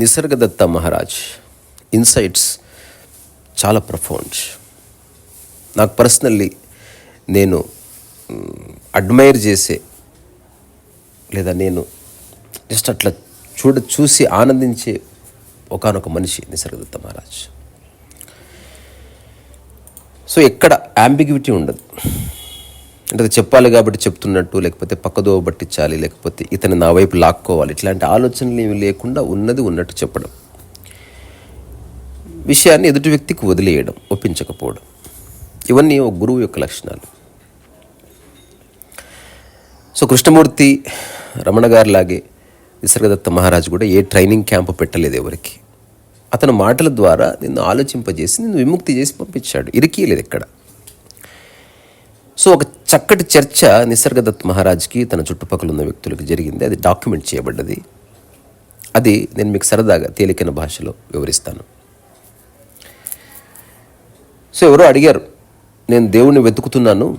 Nisargadatta Maharaj insights చాలా profound. నాకు personally నేను అడ్మైర్ చేసే లేదా నేను జస్ట్ అట్లా చూడ చూసి ఆనందించే ఒకనొక మనిషి నిసర్గదత్త మహారాజ్. సో ఎక్కడ యాంబిగ్విటీ ఉండదు. అంటే చెప్పాలి కాబట్టి చెప్తున్నట్టు లేకపోతే పక్కదో పట్టించాలి లేకపోతే ఇతను నా వైపు లాక్కోవాలి. ఇట్లాంటి ఆలోచనలు ఏమి లేకుండా ఉన్నది ఉన్నట్టు చెప్పడం. విషయాన్ని ఎదుటి వ్యక్తికి వదిలేయడం ఒప్పించకపోవడం. ఇవన్నీ ఒక గురువు యొక్క లక్షణాలు. సో కృష్ణమూర్తి రమణ గారిలాగే నిసర్గదత్త మహారాజు కూడా ఏ ట్రైనింగ్ క్యాంపు పెట్టలేదు ఎవరికి. అతను మాటల ద్వారా నిన్ను ఆలోచింపజేసి నిన్ను విముక్తి చేసి పంపించాడు. ఇరికీయలేదు ఎక్కడ. సో ఒక చక్కటి చర్చ నిసర్గదత్ మహారాజ్కి తన చుట్టుపక్కల ఉన్న వ్యక్తులకు జరిగింది. అది డాక్యుమెంట్ చేయబడ్డది. అది నేను మీకు సరదాగా తేలికైన భాషలో వివరిస్తాను. సో ఎవరో అడిగారు నేను దేవుణ్ణి వెతుకుతున్నాను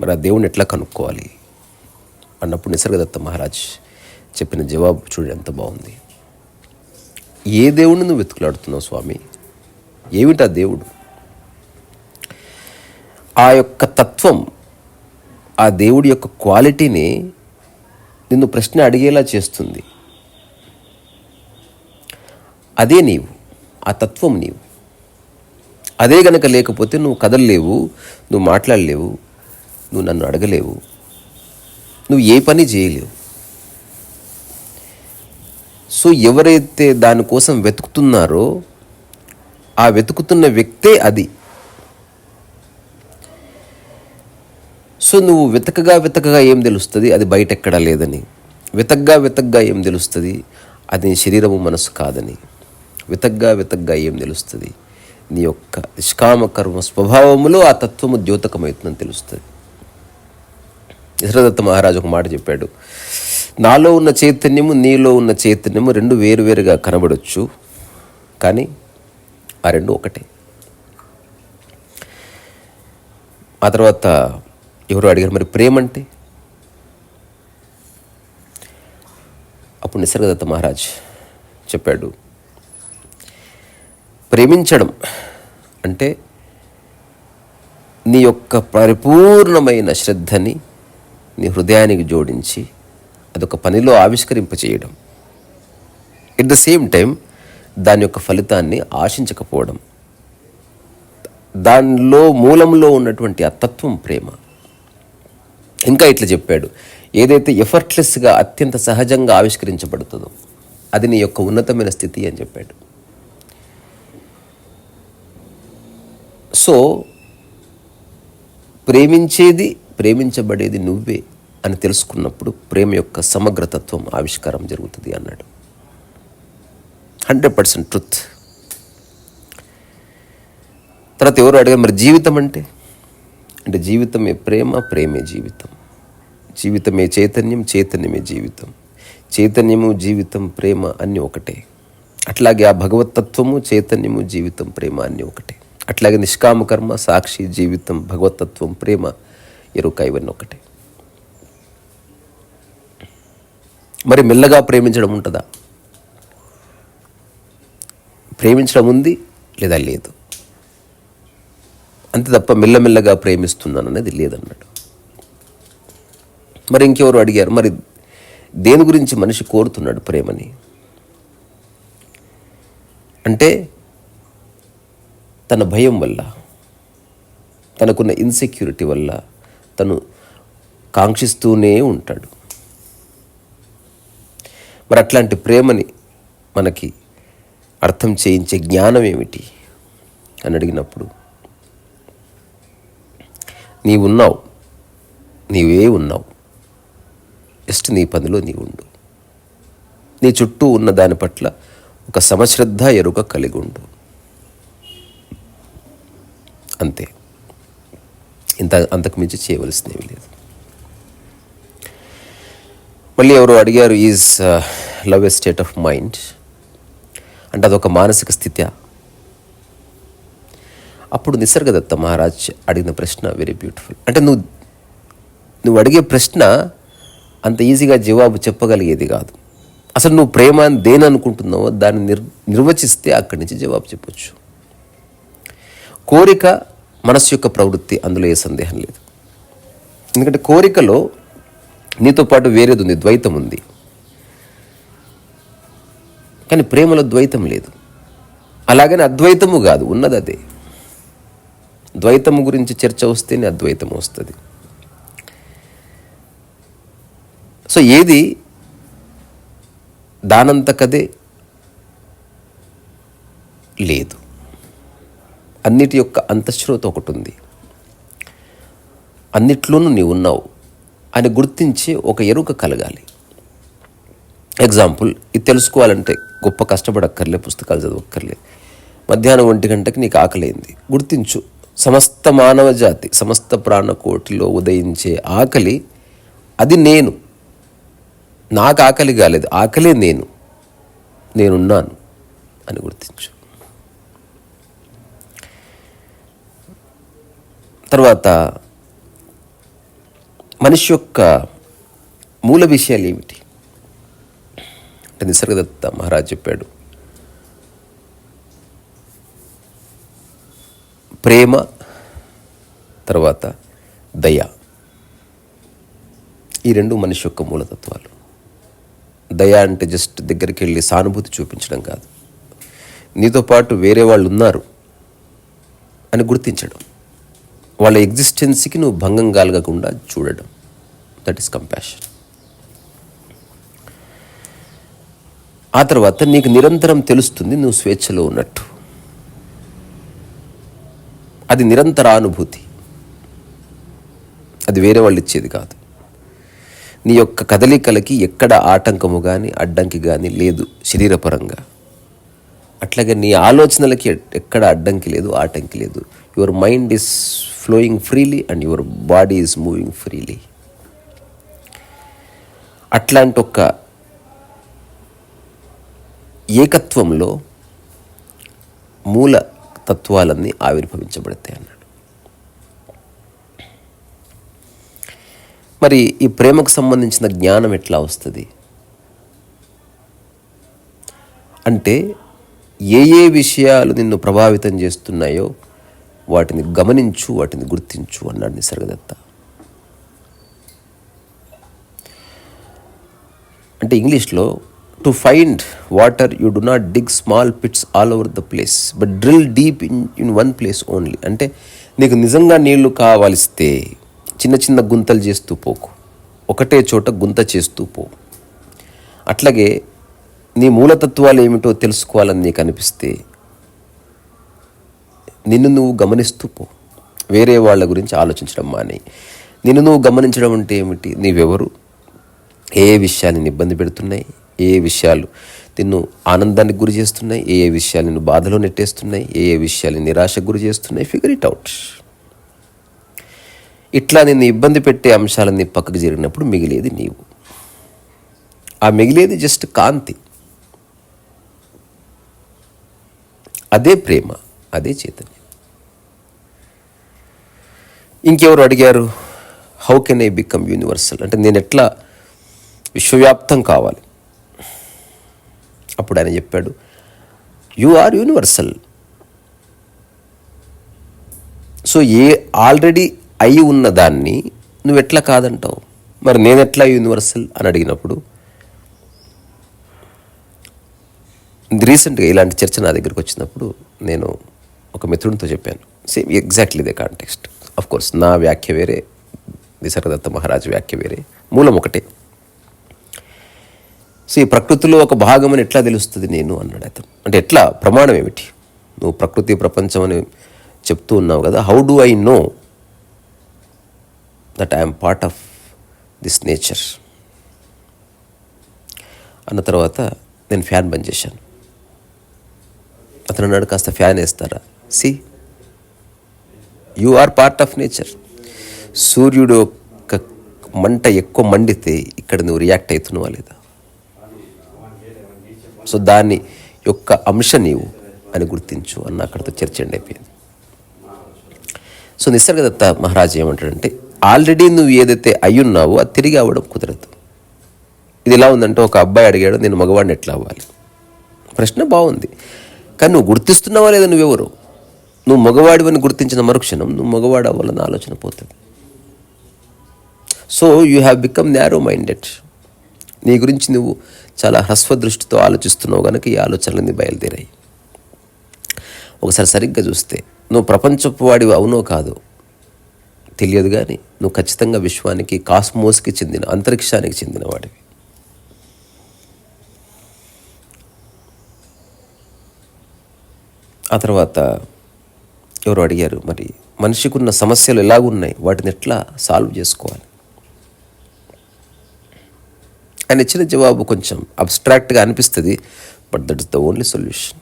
మరి ఆ దేవుణ్ణి ఎట్లా కనుక్కోవాలి? అన్నప్పుడు నిసర్గదత్త మహారాజ్ చెప్పిన జవాబు చూడు ఎంత బాగుంది. ఏ దేవుణ్ణి నువ్వు వెతుకులాడుతున్నావు స్వామి? ఏమిటా దేవుడు? ఆ యొక్క తత్వం ఆ దేవుడి యొక్క క్వాలిటీని నిన్ను ప్రశ్న అడిగేలా చేస్తుంది. అదే నీవు ఆ తత్వం నీవు. అదే గనక లేకపోతే నువ్వు కదలలేవు నువ్వు మాట్లాడలేవు నువ్వు నన్ను అడగలేవు నువ్వు ఏ పని చేయలేవు. సో ఎవరైతే దానికోసం వెతుకుతున్నారో ఆ వెతుకుతున్న వ్యక్తే అది. సో నువ్వు వెతకగా వెతకగా ఏం తెలుస్తుంది? అది బయట ఎక్కడా లేదని. వెతగ్గా వెతగ్గా ఏం తెలుస్తుంది? అది నీ శరీరము మనసు కాదని. వెతగ్గా వెతగ్గా ఏం తెలుస్తుంది? నీ యొక్క నిష్కామ కర్మ స్వభావములో ఆ తత్వము ద్యోతకమవుతుందని తెలుస్తుంది. ఇసరదత్త మహారాజు ఒక మాట చెప్పాడు. నాలో ఉన్న చైతన్యము నీలో ఉన్న చైతన్యము రెండు వేరువేరుగా కనబడొచ్చు. కానీ ఆ రెండు ఒకటే. ఆ తర్వాత ఎవరు అడిగారు మరి ప్రేమ అంటే అప్పుడు నిసర్గదత్త మహారాజ్ చెప్పాడు ప్రేమించడం అంటే నీ యొక్క పరిపూర్ణమైన శ్రద్ధని నీ హృదయానికి జోడించి అదొక పనిలో ఆవిష్కరింపచేయడం. ఎట్ ద సేమ్ టైం దాని యొక్క ఫలితాన్ని ఆశించకపోవడం. దానిలో మూలంలో ఉన్నటువంటి ఆ తత్వం ప్రేమ. ఇంకా ఇట్లా చెప్పాడు ఏదైతే ఎఫర్ట్లెస్గా అత్యంత సహజంగా ఆవిష్కరించబడుతుందో అది నీ యొక్క ఉన్నతమైన స్థితి అని చెప్పాడు. సో ప్రేమించేది ప్రేమించబడేది నువ్వే అని తెలుసుకున్నప్పుడు ప్రేమ యొక్క సమగ్రతత్వం ఆవిష్కారం జరుగుతుంది అన్నాడు. Hundred percent truth. తర్వాత ఎవరు అడిగారు మరి జీవితం అంటే? అంటే జీవితమే ప్రేమ ప్రేమే జీవితం. జీవితమే చైతన్యం చైతన్యమే జీవితం. చైతన్యము జీవితం ప్రేమ అన్నీ ఒకటే. అట్లాగే ఆ భగవతత్వము చైతన్యము జీవితం ప్రేమ అన్నీ ఒకటే. అట్లాగే నిష్కామ కర్మ సాక్షి జీవితం భగవతత్వం ప్రేమ ఎరుక ఇవన్నీ ఒకటే. మరి మెల్లగా ప్రేమించడం ఉంటుందా? ప్రేమించడం ఉంది లేదా లేదు? అంతే తప్ప మెల్లమెల్లగా ప్రేమిస్తున్నాను అనేది లేదన్నాడు మరి ఇంకెవరు అడిగారు? మరి దేని గురించి మనిషి కోరుతున్నాడు ప్రేమని? అంటే తన భయం వల్ల తనకున్న ఇన్సెక్యూరిటీ వల్ల తను కాంక్షిస్తూనే ఉంటాడు. మరి అట్లాంటి ప్రేమని మనకి అర్థం చేయించే జ్ఞానం ఏమిటి? అని అడిగినప్పుడు నీవున్నావు నీవే ఉన్నావు ఇష్ట నీ పనిలో నీ ఉండు. నీ చుట్టూ ఉన్న దాని పట్ల ఒక సమశ్రద్ధ ఎరుక కలిగి ఉండు. అంతే. ఇంత అంతకు మించి చేయవలసినవి లేదు. మళ్ళీ ఎవరు అడిగారు is love a state of mind? అంటే అదొక మానసిక స్థితి అప్పుడు నిసర్గదత్త మహారాజ్ అడిగిన ప్రశ్న వెరీ బ్యూటిఫుల్. అంటే నువ్వు నువ్వు అడిగే ప్రశ్న అంత ఈజీగా జవాబు చెప్పగలిగేది కాదు. అసలు నువ్వు ప్రేమ అని దేని అనుకుంటున్నావో దాన్ని నిర్ నిర్వచిస్తే అక్కడి నుంచి జవాబు చెప్పొచ్చు. కోరిక మనస్సు యొక్క ప్రవృత్తి అందులో ఏ సందేహం లేదు. ఎందుకంటే కోరికలో నీతో పాటు వేరేది ఉంది ద్వైతం ఉంది. కానీ ప్రేమలో ద్వైతం లేదు. అలాగని అద్వైతము కాదు ఉన్నది అదే ద్వైతము గురించి చర్చ వస్తేనే అద్వైతం వస్తుంది. సో ఏది? దానంతకదే లేదు. అన్నిటి యొక్క అంతశ్రోత ఒకటి ఉంది. అన్నిట్లోనూ నీవు ఉన్నావు అని గుర్తించి ఒక ఎరుక కలగాలి. ఎగ్జాంపుల్ ఇది తెలుసుకోవాలంటే గొప్ప కష్టపడక్కర్లే పుస్తకాలు చదవక్కర్లే. మధ్యాహ్నం ఒంటి గంటకి నీకు ఆకలింది. గుర్తించు సమస్త మానవ జాతి సమస్త ప్రాణకోటిలో ఉదయించే ఆకలి అది నేను నాకు ఆకలి కాలేదు. ఆకలే నేను. నేనున్నాను అని గుర్తించు. తర్వాత మనిషి యొక్క మూల విషయాలు ఏమిటి? అంటే నిసర్గదత్త మహారాజ్ చెప్పాడు. ప్రేమ తర్వాత దయ. ఈ రెండు మనిషి యొక్క మూలతత్వాలు. దయ అంటే జస్ట్ దగ్గరికి వెళ్ళి సానుభూతి చూపించడం కాదు. నీతో పాటు వేరే వాళ్ళు ఉన్నారు అని గుర్తించడం. వాళ్ళ ఎగ్జిస్టెన్స్కి నువ్వు భంగం కలగకుండా చూడడం. దట్ ఈస్ కంపాషన్ ఆ తర్వాత నీకు నిరంతరం తెలుస్తుంది నువ్వు స్వేచ్ఛలో ఉన్నట్టు. అది నిరంతరానుభూతి అది వేరే వాళ్ళు ఇచ్చేది కాదు. నీ యొక్క కదలికలకి ఎక్కడ ఆటంకము కానీ అడ్డంకి కానీ లేదు శరీరపరంగా. అట్లాగే నీ ఆలోచనలకి ఎక్కడ అడ్డంకి లేదు ఆటంకి లేదు. Your mind is flowing freely and your body is moving freely అట్లాంటి ఒక ఏకత్వంలో మూల తత్వాలన్నీ ఆవిర్భవించబడతాయి అన్నాడు. మరి ఈ ప్రేమకు సంబంధించిన జ్ఞానం ఎట్లా వస్తుంది? అంటే ఏ ఏ విషయాలు నిన్ను ప్రభావితం చేస్తున్నాయో వాటిని గమనించు వాటిని గుర్తించు అన్నాడు నిసర్గదత్త. అంటే ఇంగ్లీష్లో to find water you do not dig small pits all over the place but drill deep in in one place only అంటే నీకు నిజంగా నీళ్ళు కావలిస్తే చిన్న చిన్న గుంతలు చేస్తూ పోకు. ఒకటే చోట గుంత చేస్తూ పో. అట్లాగే నీ మూలతత్వాలు ఏమిటో తెలుసుకోవాలని నీకు అనిపిస్తే నిన్ను నువ్వు గమనిస్తూ పో. వేరే వాళ్ళ గురించి ఆలోచించడం మానే నిన్ను నువ్వు గమనించడం అంటే ఏమిటి? నీవెవరు? ఏ ఏ విషయాలు నిన్ను ఇబ్బంది పెడుతున్నాయి? ఏ ఏ విషయాలు నిన్ను ఆనందానికి గురి చేస్తున్నాయి? ఏ ఏ విషయాలు నిన్ను బాధలో నెట్టేస్తున్నాయి? ఏ ఏ విషయాలు నిరాశకు గురి చేస్తున్నాయి? ఫిగర్ ఇట్ అవుట్ ఇట్లా నిన్ను ఇబ్బంది పెట్టే అంశాలన్నీ పక్కకు జరిగినప్పుడు మిగిలేది నీవు. ఆ మిగిలేది జస్ట్ కాంతి. అదే ప్రేమ అదే చైతన్యం. ఇంకెవరు అడిగారు how can I become universal అంటే నేను ఎట్లా విశ్వవ్యాప్తం కావాలి? అప్పుడు ఆయన చెప్పాడు you are universal so a already అయి ఉన్న దాన్ని నువ్వు ఎట్లా కాదంటావు? మరి నేను ఎట్లా యూనివర్సల్ అని అడిగినప్పుడు రీసెంట్గా ఇలాంటి చర్చ నా దగ్గరికి వచ్చినప్పుడు నేను ఒక మిత్రుడితో చెప్పాను. Same exactly the context. Of course నా వ్యాఖ్య వేరే నిసర్గదత్త మహారాజు వ్యాఖ్య వేరే మూలం ఒకటే. సో ఈ ప్రకృతిలో ఒక భాగం అని ఎట్లా తెలుస్తుంది నేను? అన్నాడు అతను. అంటే ఎట్లా? ప్రమాణం ఏమిటి? నువ్వు ప్రకృతి ప్రపంచం అని చెప్తూ ఉన్నావు కదా how do I know that I'm part of this nature అన్న తర్వాత నేను ఫ్యాన్ బంద్ చేశాను. అతను అన్నాడు కాస్త ఫ్యాన్ వేస్తారా? See you are part of nature సూర్యుడు యొక్క మంట ఎక్కువ మండితే ఇక్కడ నువ్వు రియాక్ట్ అవుతున్నావా లేదా? సో దాని యొక్క అంశ నీవు అని గుర్తించు అన్న అక్కడితో చర్చ అయిపోయింది. సో నిసర్గదత్త మహారాజ్ ఏమంటాడంటే ఆల్రెడీ నువ్వు ఏదైతే అయ్యున్నావో అది తిరిగి అవ్వడం కుదరదు. ఇది ఎలా ఉందంటే ఒక అబ్బాయి అడిగాడు నేను మగవాడిని ఎట్లా అవ్వాలి? ప్రశ్న బాగుంది. కానీ నువ్వు గుర్తిస్తున్నావా లేదా నువ్వెవరు? నువ్వు మగవాడివని గుర్తించిన మరుక్షణం నువ్వు మగవాడు అవ్వాలన్న ఆలోచన పోతుంది. So you have become narrow minded నీ గురించి నువ్వు చాలా హ్రస్వ దృష్టితో ఆలోచిస్తున్నావు కనుక ఈ ఆలోచనలన్నీ బయలుదేరాయి. ఒకసారి సరిగ్గా చూస్తే నువ్వు ప్రపంచపు వాడివి అవునో కాదో తెలియదు కానీ నువ్వు ఖచ్చితంగా విశ్వానికి కాస్మోస్కి చెందిన అంతరిక్షానికి చెందిన వాడివి. ఆ తర్వాత ఎవరు అడిగారు మరి మనిషికి ఉన్న సమస్యలు ఎలాగున్నాయి? వాటిని ఎట్లా సాల్వ్ చేసుకోవాలి? ఆయన ఇచ్చిన జవాబు కొంచెం అబ్స్ట్రాక్ట్గా అనిపిస్తుంది but that is the only solution.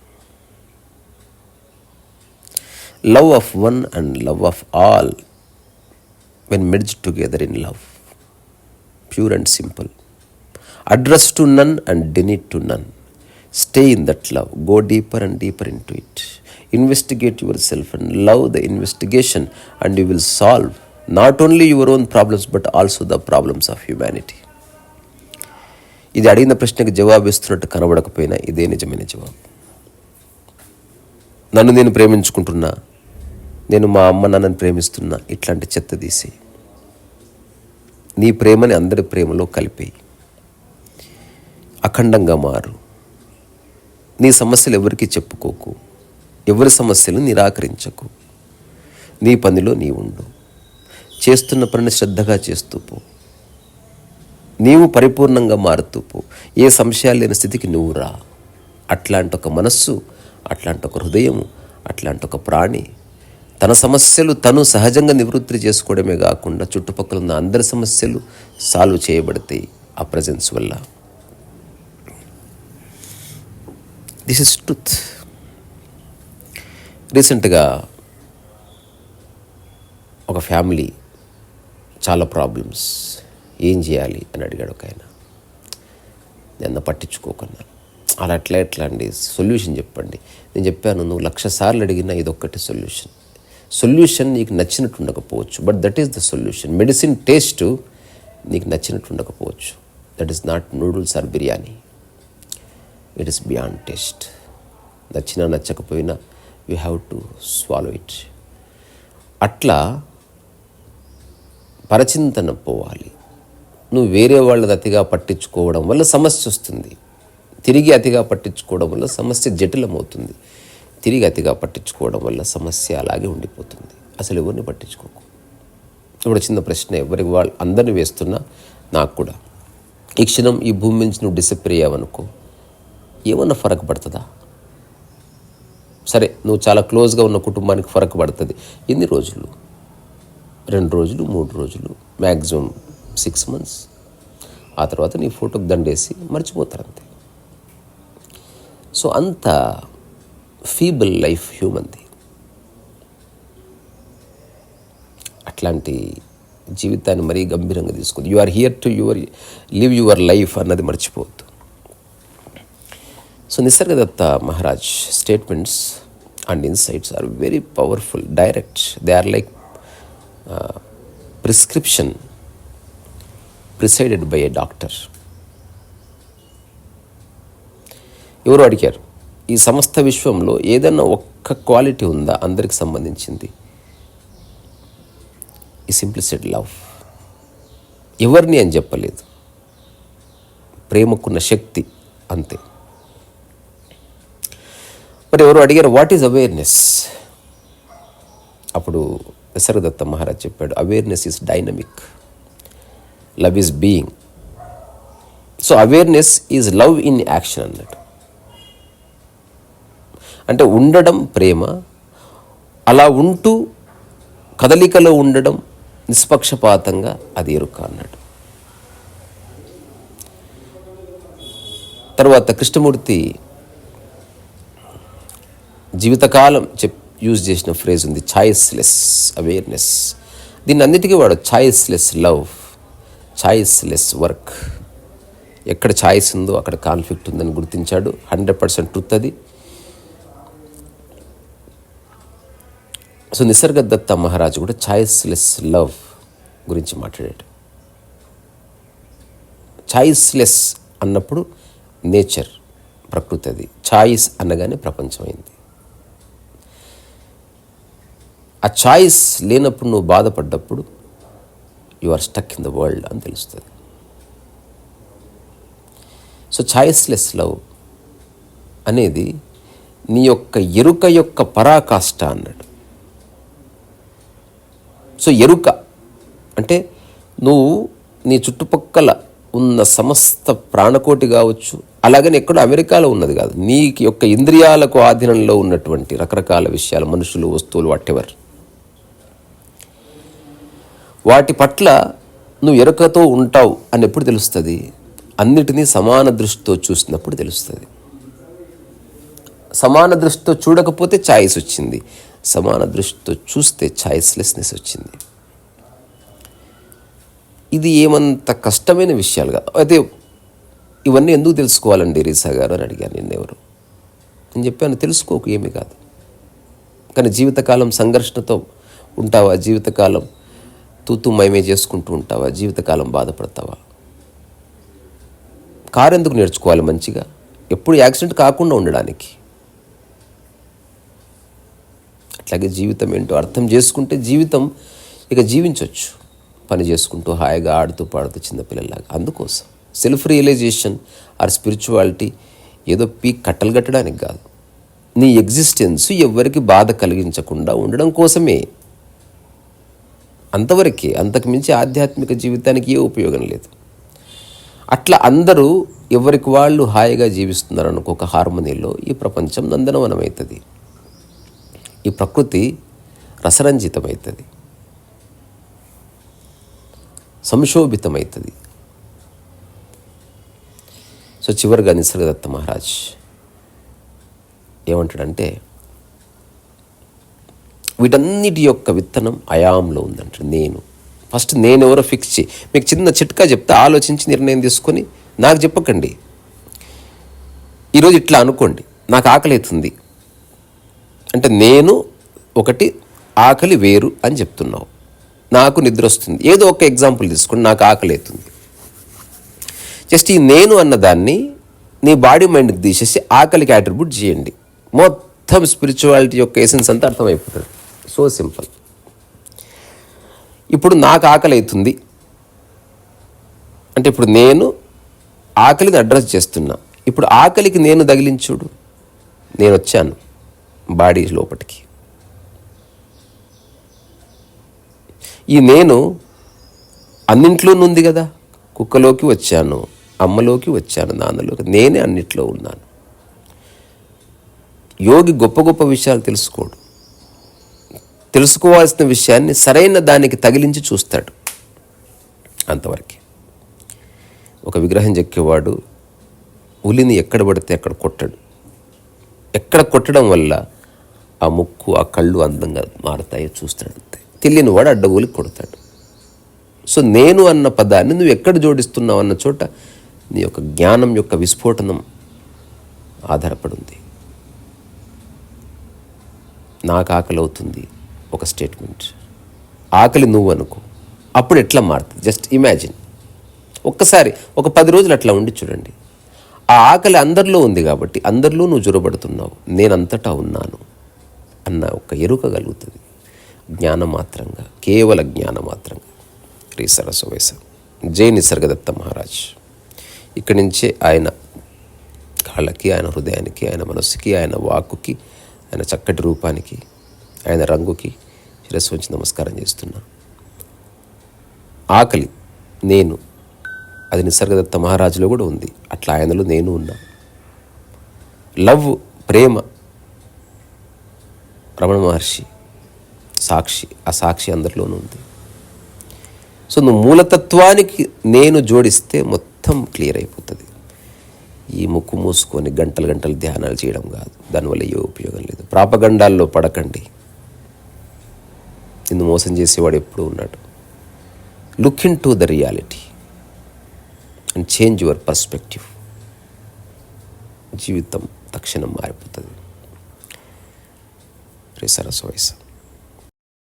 Love of one and love of all when merge together in love pure and simple address to none and denied to none stay in that love go deeper and deeper into it investigate yourself and love the investigation and you will solve not only your own problems but also the problems of humanity ఇది అడిగిన ప్రశ్నకు జవాబు ఇస్తున్నట్టు కనబడకపోయినా ఇదే నిజమైన జవాబు. నన్ను నేను ప్రేమించుకుంటున్నా నేను మా అమ్మ నాన్నని ప్రేమిస్తున్నా ఇట్లాంటి చెత్త తీసి నీ ప్రేమని అందరి ప్రేమలో కలిపేయి. అఖండంగా మారు. నీ సమస్యలు ఎవరికి చెప్పుకోకు. ఎవరి సమస్యలు నిరాకరించకు. నీ పనిలో నీ ఉండు. చేస్తున్న పనిని శ్రద్ధగా చేస్తూ పో. నీవు పరిపూర్ణంగా మారుతూ పో. ఏ సంశయాలు లేని స్థితికి నువ్వు రా. అట్లాంటి ఒక మనస్సు అట్లాంటి ఒక హృదయం అట్లాంటి ఒక ప్రాణి తన సమస్యలు తను సహజంగా నివృత్తి చేసుకోవడమే కాకుండా చుట్టుపక్కల ఉన్న అందరి సమస్యలు సాల్వ్ చేయబడతాయి ఆ ప్రజెన్స్ వల్ల. దిస్ ఇస్ ట్రూత్ రీసెంట్గా ఒక ఫ్యామిలీ చాలా ప్రాబ్లమ్స్ ఏం చేయాలి అని అడిగాడు ఒక ఆయన. నిన్న పట్టించుకోకున్నాను అలా ఎట్లా ఎట్లా అండి? సొల్యూషన్ చెప్పండి. నేను చెప్పాను నువ్వు లక్ష సార్లు అడిగినా ఇదొక్కటి సొల్యూషన్ సొల్యూషన్ నీకు నచ్చినట్టు ఉండకపోవచ్చు. But that is the solution medicine taste నీకు నచ్చినట్టు ఉండకపోవచ్చు. That is not noodles or biryani it is beyond taste నచ్చినా నచ్చకపోయినా you have to swallow it అట్లా పరచింతన పోవాలి. నువ్వు వేరే వాళ్ళది అతిగా పట్టించుకోవడం వల్ల సమస్య వస్తుంది. తిరిగి అతిగా పట్టించుకోవడం వల్ల సమస్య జటిలమవుతుంది. తిరిగి అతిగా పట్టించుకోవడం వల్ల సమస్య అలాగే ఉండిపోతుంది. అసలు ఎవరిని పట్టించుకోకు? ఇప్పుడు చిన్న ప్రశ్న ఎవరికి వాళ్ళు అందరిని వేస్తున్నా నాకు కూడా. ఈ క్షణం ఈ భూమి నుంచి నువ్వు డిసప్పేర్ అయ్యావనుకో ఏమన్నా ఫరక్ పడుతుందా? సరే నువ్వు చాలా క్లోజ్గా ఉన్న కుటుంబానికి ఫరక్ పడుతుంది. ఎన్ని రోజులు? రెండు రోజులు మూడు రోజులు మ్యాక్సిమం సిక్స్ మంత్స్ ఆ తర్వాత నీ ఫోటోకి దండేసి మర్చిపోతారు అంతే. సో అంత ఫీబుల్ లైఫ్ హ్యూమన్ది అట్లాంటి జీవితాన్ని మరీ గంభీరంగా తీసుకుంది. You are here to your live your life అన్నది మర్చిపోవద్దు. So Nisargadatta Maharaj statements and insights are very powerful direct they are like prescription presided by a doctor ఎవరు అడిగారు? ఈ సమస్త విశ్వంలో ఏదైనా ఒక్క క్వాలిటీ ఉందా అందరికి సంబంధించింది? ఈ సింప్లిసిడ్ లవ్ ఎవరిని అని చెప్పలేదు. ప్రేమకున్న శక్తి అంతే. మరి ఎవరు అడిగారు వాట్ ఈజ్ అవేర్నెస్ అప్పుడు నిసర్గదత్త మహారాజ్ చెప్పాడు awareness is dynamic love is being so awareness is love in action అన్నట్టు. అంటే ఉండడం ప్రేమ అలా ఉంటూ కదలికలో ఉండడం నిష్పక్షపాతంగా అది ఎరుక అన్నాడు. తర్వాత కృష్ణమూర్తి జీవితకాలం చెప్ యూజ్ చేసిన ఫ్రేజ్ ఉంది ఛాయిస్లెస్ అవేర్నెస్. దీన్ని అన్నిటికీ వాడు ఛాయిస్లెస్ లవ్ ఛాయిస్లెస్ వర్క్. ఎక్కడ ఛాయిస్ ఉందో అక్కడ కాన్ఫ్లిక్ట్ ఉందని గుర్తించాడు హండ్రెడ్ పర్సెంట్ ట్రుత్ అది. సో నిసర్గదత్త మహారాజు కూడా ఛాయిస్లెస్ లవ్ గురించి మాట్లాడాడు. ఛాయిస్లెస్ అన్నప్పుడు నేచర్ ప్రకృతి అది. ఛాయిస్ అనగానే ప్రపంచమైంది. ఆ ఛాయిస్ లేనప్పుడు నువ్వు బాధపడ్డప్పుడు you are stuck in the world అని తెలుస్తుంది. సో ఛాయిస్లెస్ లవ్ అనేది నీ యొక్క ఎరుక యొక్క పరాకాష్ట అన్నాడు. సో ఎరుక అంటే నువ్వు నీ చుట్టుపక్కల ఉన్న సమస్త ప్రాణకోటి కావచ్చు అలాగని ఎక్కడో అమెరికాలో ఉన్నది కాదు. నీ యొక్క ఇంద్రియాలకు ఆధీనంలో ఉన్నటువంటి రకరకాల విషయాలు మనుషులు వస్తువులు వాటెవర్ వాటి పట్ల నువ్వు ఎరుకతో ఉంటావు అని ఎప్పుడు తెలుస్తుంది. అన్నిటినీ సమాన దృష్టితో చూసినప్పుడు తెలుస్తుంది. సమాన దృష్టితో చూడకపోతే ఛాయిస్ వచ్చింది. సమాన దృష్టితో చూస్తే ఛాయిస్లెస్నెస్ వచ్చింది. ఇది ఏమంత కష్టమైన విషయాలు అయితే ఇవన్నీ ఎందుకు తెలుసుకోవాలండి రీసా గారు అని అడిగాను నిన్నెవరు నేను చెప్పాను తెలుసుకోకు ఏమీ కాదు. కానీ జీవితకాలం సంఘర్షణతో ఉంటావా? జీవితకాలం తూతూ మైమే చేసుకుంటూ ఉంటావా? జీవితకాలం బాధపడతావా? కారు ఎందుకు నేర్చుకోవాలి మంచిగా? ఎప్పుడు యాక్సిడెంట్ కాకుండా ఉండడానికి. అట్లాగే జీవితం ఏంటో అర్థం చేసుకుంటే జీవితం ఇక జీవించవచ్చు పని చేసుకుంటూ హాయిగా ఆడుతూ పాడుతూ చిన్నపిల్లలాగా అందుకోసం సెల్ఫ్ రియలైజేషన్ ఆర్ స్పిరిచువాలిటీ ఏదో పీక్ కట్టలు కట్టడానికి కాదు. నీ ఎగ్జిస్టెన్స్ ఎవరికి బాధ కలిగించకుండా ఉండడం కోసమే. అంతవరకే అంతకు మించి ఆధ్యాత్మిక జీవితానికి ఏ ఉపయోగం లేదు. అట్లా అందరూ ఎవరికి వాళ్ళు హాయిగా జీవిస్తున్నారు అనుకో ఒక హార్మోనీలో ఈ ప్రపంచం నందనవనమవుతుంది ఈ ప్రకృతి రసరంజితమవుతుంది సంశోభితమవుతుంది సో చివరిగా నిసర్గదత్త మహారాజ్ ఏమంటాడంటే వీటన్నిటి యొక్క విత్తనం అయాంలో ఉందంట నేను. ఫస్ట్ నేను ఎవరో ఫిక్స్ చేయి. మీకు చిన్న చిట్కా చెప్తే ఆలోచించి నిర్ణయం తీసుకొని నాకు చెప్పకండి. ఈరోజు ఇట్లా అనుకోండి నాకు ఆకలి అవుతుంది అంటే నేను ఒకటి ఆకలి వేరు అని చెప్తున్నావు. నాకు నిద్ర వస్తుంది. ఏదో ఒక ఎగ్జాంపుల్ తీసుకోండి నాకు ఆకలి అవుతుంది. జస్ట్ ఈ నేను అన్నదాన్ని నీ బాడీ మైండ్కి తీసేసి ఆకలికి అట్రిబ్యూట్ చేయండి. మొత్తం స్పిరిచువాలిటీ యొక్క ఎసెన్స్ అంతా అర్థమైపోతుంది. సో సింపుల్ ఇప్పుడు నాకు ఆకలి అవుతుంది. అంటే ఇప్పుడు నేను ఆకలిని అడ్రస్ చేస్తున్నా. ఇప్పుడు ఆకలికి నేను తగిలించుడు నేను వచ్చాను. బాడీ లోపటికి. ఈ నేను అన్నింట్లో ఉంది కదా. కుక్కలోకి వచ్చాను అమ్మలోకి వచ్చాను నాన్నలోకి. నేనే అన్నిట్లో ఉన్నాను. యోగి గొప్ప గొప్ప విషయాలు తెలుసుకోడు. తెలుసుకోవాల్సిన విషయాన్ని సరైన దానికి తగిలించి చూస్తాడు అంతవరకే. ఒక విగ్రహం చెక్కేవాడు ఉలిని ఎక్కడ పడితే అక్కడ కొట్టడు. ఎక్కడ కొట్టడం వల్ల ఆ ముక్కు ఆ కళ్ళు అందంగా మారతాయో చూస్తాడంతే తెలియని వాడు అడ్డగోలికి కొడతాడు. సో నేను అన్న పదాన్ని నువ్వు ఎక్కడ జోడిస్తున్నావు అన్న చోట నీ యొక్క జ్ఞానం యొక్క విస్ఫోటనం ఆధారపడింది. నాకు ఆకలి అవుతుంది ఒక స్టేట్మెంట్. ఆకలి నువ్వు అనుకో. అప్పుడు ఎట్లా మారుతుంది? Just imagine. ఒక్కసారి ఒక పది రోజులు అట్లా ఉండి చూడండి. ఆ ఆకలి అందరిలో ఉంది కాబట్టి అందరిలో నువ్వు జొరబడుతున్నావు. నేనంతటా ఉన్నాను. అన్న ఒక ఎరుక కలుగుతుంది. జ్ఞానం మాత్రంగా కేవల జ్ఞానమాత్రంగా శ్రీ సరస్వైస జై నిసర్గదత్త మహారాజ్. ఇక్కడి నుంచే ఆయన కాళ్ళకి ఆయన హృదయానికి ఆయన మనస్సుకి ఆయన వాక్కుకి ఆయన చక్కటి రూపానికి ఆయన రంగుకి శిరస్సు ఉంచి నమస్కారం చేస్తున్నా. ఆకలి నేను అది నిసర్గదత్త మహారాజులో కూడా ఉంది. అట్లా ఆయనలో నేను ఉన్నా. లవ్ ప్రేమ రమణ మహర్షి సాక్షి ఆ సాక్షి అందరిలోనూ ఉంది. సో నువ్వు మూలతత్వానికి నేను జోడిస్తే మొత్తం క్లియర్ అయిపోతుంది. ఈ ముక్కు మూసుకొని గంటలు గంటలు ధ్యానాలు చేయడం కాదు. దానివల్ల ఏ ఉపయోగం లేదు. ప్రాపగండాల్లో పడకండి. నిన్ను మోసం చేసేవాడు ఎప్పుడూ ఉన్నాడు. Look into the reality and change your perspective జీవితం తక్షణం మారిపోతుంది. రే సరస్వయసు